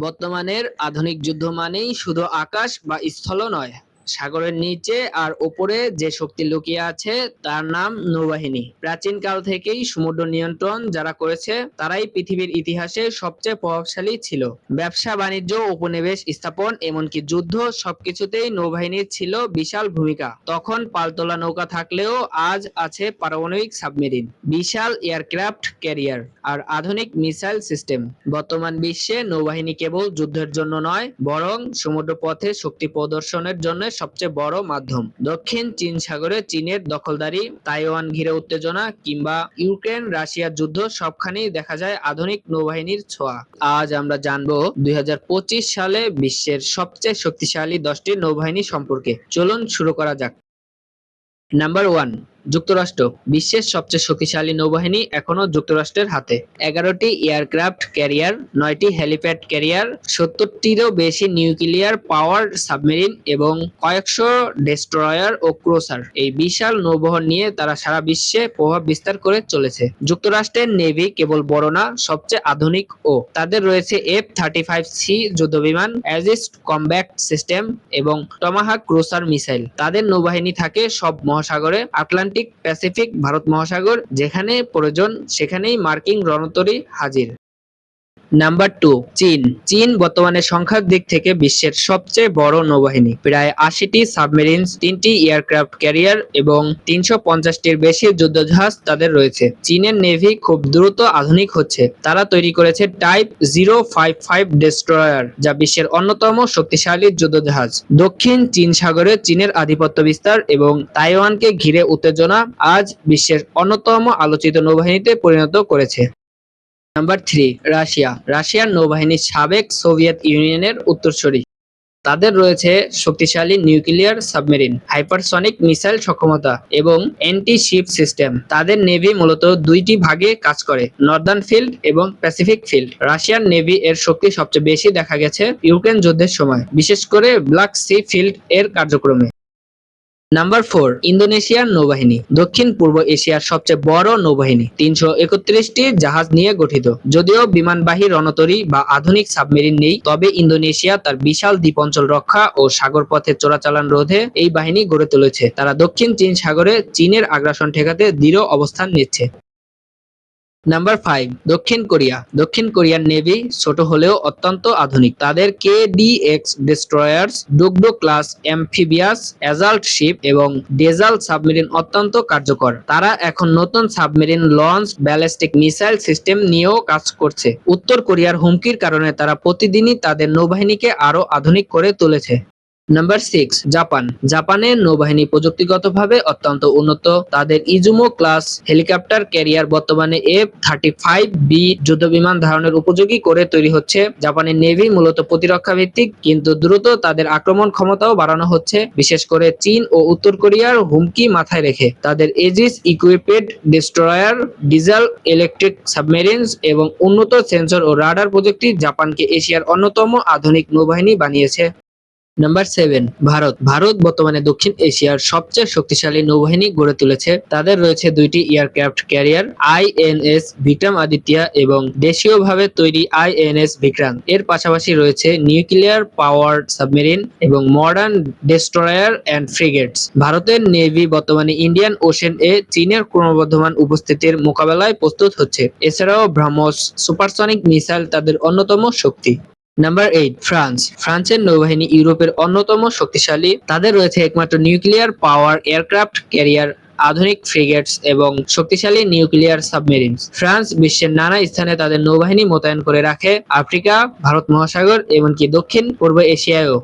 বর্তমানের আধুনিক যুদ্ধ মানেই শুধু আকাশ বা স্থল নয়। সাগরের নিচে আর ওপরে যে শক্তি লুকিয়ে আছে, তার নাম নৌবাহিনী। প্রাচীনকাল থেকেই সমুদ্র নিয়ন্ত্রণ যারা করেছে, তারাই পৃথিবীর ইতিহাসে সবচেয়ে প্রভাবশালী ছিল। ব্যবসা, বাণিজ্য, উপনিবেশ স্থাপন, এমনকি যুদ্ধ সবকিছুতেই নৌবাহিনীর ছিল বিশাল ভূমিকা। তখন পালতোলা নৌকা থাকলেও আজ আছে পারমাণবিক সাবমেরিন, বিশাল এয়ারক্রাফট ক্যারিয়ার আর আধুনিক মিসাইল সিস্টেম। বর্তমান বিশ্বে নৌবাহিনী কেবল যুদ্ধের জন্য নয়, বরং সমুদ্র পথে শক্তি প্রদর্শনের জন্য সবচেয়ে বড় মাধ্যম। দক্ষিণ চীন সাগরে চীনের দখলদারি, তাইওয়ান ঘিরে উত্তেজনা কিংবা ইউক্রেন রাশিয়ার যুদ্ধ সবখানেই দেখা যায় আধুনিক নৌবাহিনীর ছোঁয়া। আজ আমরা জানব দুই হাজার পঁচিশ সালে বিশ্বের সবচেয়ে শক্তিশালী দশটি নৌবাহিনী সম্পর্কে। চলুন শুরু করা যাক। নাম্বার ওয়ান যুক্তরাষ্ট্র, বিশ্বের সবচেয়ে শক্তিশালী নৌবাহিনী এখনও যুক্তরাষ্ট্রের হাতে। এগারোটি এয়ারক্রাফট ক্যারিয়ার, নয়টি হেলিপ্যাড ক্যারিয়ার, সত্তরটিরও বেশি নিউক্লিয়ার পাওয়ার সাবমেরিন এবং কয়েকশো ডেস্ট্রয়ার ও ক্রোসার। এই বিশাল নৌবহর নিয়ে তারা সারা বিশ্বে প্রভাব বিস্তার করে চলেছে। যুক্তরাষ্ট্রের নেভি কেবল বড় না, সবচেয়ে আধুনিক ও তাদের রয়েছে এফ থার্টি ফাইভ সি যুদ্ধবিমান অ্যাজিস্ট কমব্যাক্ট সিস্টেম এবং টমাহাক ক্রোসার মিসাইল। তাদের নৌবাহিনী থাকে সব মহাসাগরে, আটলান্টিক প্যাসিফিক ভারত মহাসাগর যেখানে প্রয়োজন সেখানেই মার্কিন রণতরী হাজির। নাম্বার টু চীন। চীন বর্তমানে সংখ্যার দিক থেকে বিশ্বের সবচেয়ে বড় নৌবাহিনী। প্রায় আশিটি সাবমেরিন তিনটি এয়ারক্রাফট ক্যারিয়ার এবং তিনশো পঞ্চাশটির বেশি যুদ্ধজাহাজ তাদের রয়েছে। চীনের নেভি খুব দ্রুত আধুনিক হচ্ছে। তারা তৈরি করেছে type zero five five destroyer, যা বিশ্বের অন্যতম শক্তিশালী যুদ্ধজাহাজ। দক্ষিণ চীন সাগরে চীনের আধিপত্য বিস্তার এবং তাইওয়ানকে ঘিরে উত্তেজনা আজ বিশ্বের অন্যতম আলোচিত নৌবাহিনীতে পরিণত করেছে। Number three, Russia. রাশিয়ার নৌবাহিনী সাবেক সোভিয়েত ইউনিয়নের উত্তরসূরি। তাদের রয়েছে শক্তিশালী নিউক্লিয়ার সাবমেরিন, হাইপারসনিক মিসাইল সক্ষমতা এবং অ্যান্টি শিপ সিস্টেম। তাদের নেভি মূলত দুইটি ভাগে কাজ করে, নর্দার্ন ফিল্ড এবং প্যাসিফিক ফিল্ড। রাশিয়ান নেভি এর শক্তি সবচেয়ে বেশি দেখা গেছে ইউক্রেন যুদ্ধের সময়, বিশেষ করে ব্ল্যাক সি ফিল্ড এর কার্যক্রমে। নাম্বার ফোর ইন্দোনেশিয়ার নৌবাহিনী, দক্ষিণ পূর্ব এশিয়ার সবচেয়ে বড় নৌবাহিনী, তিনশো একত্রিশটি জাহাজ নিয়ে গঠিত। যদিও বিমানবাহী রণতরী বা আধুনিক সাবমেরিন নেই, তবে ইন্দোনেশিয়া তার বিশাল দ্বীপ অঞ্চল রক্ষা ও সাগর পথে চোরাচালান রোধে এই বাহিনী গড়ে তুলেছে। তারা দক্ষিণ চীন সাগরে চীনের আগ্রাসন ঠেকাতে দৃঢ় অবস্থান নিচ্ছে। নাম্বার ফাইভ দক্ষিণ কোরিয়া। দক্ষিণ কোরিয়ার নেভি ছোট হলেও অত্যন্ত আধুনিক। তাদের K D X destroyers Dokdo class amphibious assault ship এবং ডেজাল সাবমেরিন অত্যন্ত কার্যকর। তারা এখন নতুন submarine launch ballistic missile system নিয়েও কাজ করছে। উত্তর কোরিয়ার হুমকির কারণে তারা প্রতিদিনই তাদের নৌবাহিনীকে আরও আধুনিক করে তুলেছে। নাম্বার সিক্স জাপান জাপানের নৌবাহিনী প্রযুক্তিগতভাবে অত্যন্ত উন্নত। তাদের ইজুমো ক্লাস হেলিকপ্টার ক্যারিয়ার বর্তমানে এফ থার্টি ফাইভ বি যুদ্ধবিমান ধারণের উপযোগী করে তৈরি হচ্ছে। জাপানের নেভি মূলত প্রতিরক্ষা ভিত্তিক কিন্তু দ্রুত তাদের আক্রমণ ক্ষমতাও বাড়ানো হচ্ছে। বিশেষ করে চীন ও উত্তর কোরিয়ার হুমকি মাথায় রেখে। তাদের Aegis equipped destroyer diesel electric submarines এবং উন্নত সেন্সর ও রাডার প্রযুক্তি জাপানকে এশিয়ার অন্যতম আধুনিক নৌবাহিনী বানিয়েছে। Number seven Bharat. ভারত বর্তমানে দক্ষিণ এশিয়ার সবচেয়ে শক্তিশালী নৌবাহিনী গড়ে তুলেছে। তাদের রয়েছে দুইটি aircraft carrier INS Vikramaditya এবং দেশীয়ভাবে তৈরি আই আইএনএস বিক্রান্ত এর পাশাপাশি রয়েছে নিউক্লিয়ার পাওয়ার সাবমেরিন এবং মডার্ন ডেস্ট্রয়ার অ্যান্ড ফ্রিগেটস ভারতের নেভি বর্তমানে ইন্ডিয়ান ওশেন এ চীনের ক্রমবর্ধমান উপস্থিতির মোকাবেলায় প্রস্তুত হচ্ছে। এছাড়াও ব্রাহ্মস সুপারসনিক মিসাইল তাদের অন্যতম শক্তি। নাম্বার এইট ফ্রান্স ফ্রান্সের নৌবাহিনী ইউরোপের অন্যতম শক্তিশালী। তাদের রয়েছে একমাত্র নিউক্লিয়ার পাওয়ার এয়ারক্রাফট ক্যারিয়ার আধুনিক ফ্রিগেটস এবং শক্তিশালী নিউক্লিয়ার সাবমেরিন ফ্রান্স বিশ্বের নানা স্থানে তাদের নৌবাহিনী মোতায়েন করে রাখে। আফ্রিকা, ভারত মহাসাগর, এমনকি দক্ষিণ পূর্ব এশিয়ায়ও।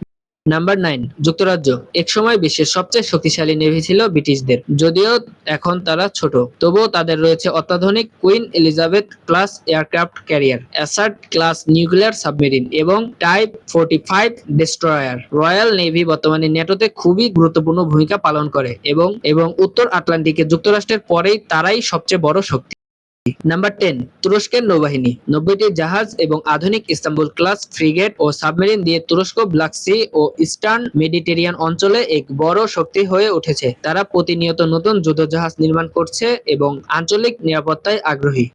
নাম্বার নাইন যুক্তরাজ্য। একসময় বিশ্বের সবচেয়ে শক্তিশালী নেভি ছিল ব্রিটিশদের। যদিও এখন তারা ছোট, তবুও তাদের রয়েছে অত্যাধুনিক Queen Elizabeth class aircraft carrier, Astute class nuclear submarine এবং type forty five destroyer. Royal navy বর্তমানে নেটোতে খুবই গুরুত্বপূর্ণ ভূমিকা পালন করে এবং এবং উত্তর আটলান্টিকে যুক্তরাষ্ট্রের পরেই তারাই সবচেয়ে বড় শক্তি। নাম্বার টেন তুরস্কের নৌবাহিনী, নব্বইটি জাহাজ এবং আধুনিক ইস্তাম্বুল ক্লাস ফ্রিগেট ও সাবমেরিন দিয়ে তুরস্ক ব্ল্যাক সি ও ইস্টার্ন মেডিটেরিয়ান অঞ্চলে এক বড় শক্তি হয়ে উঠেছে। তারা প্রতিনিয়ত নতুন যুদ্ধজাহাজ নির্মাণ করছে এবং আঞ্চলিক নিরাপত্তায় আগ্রহী।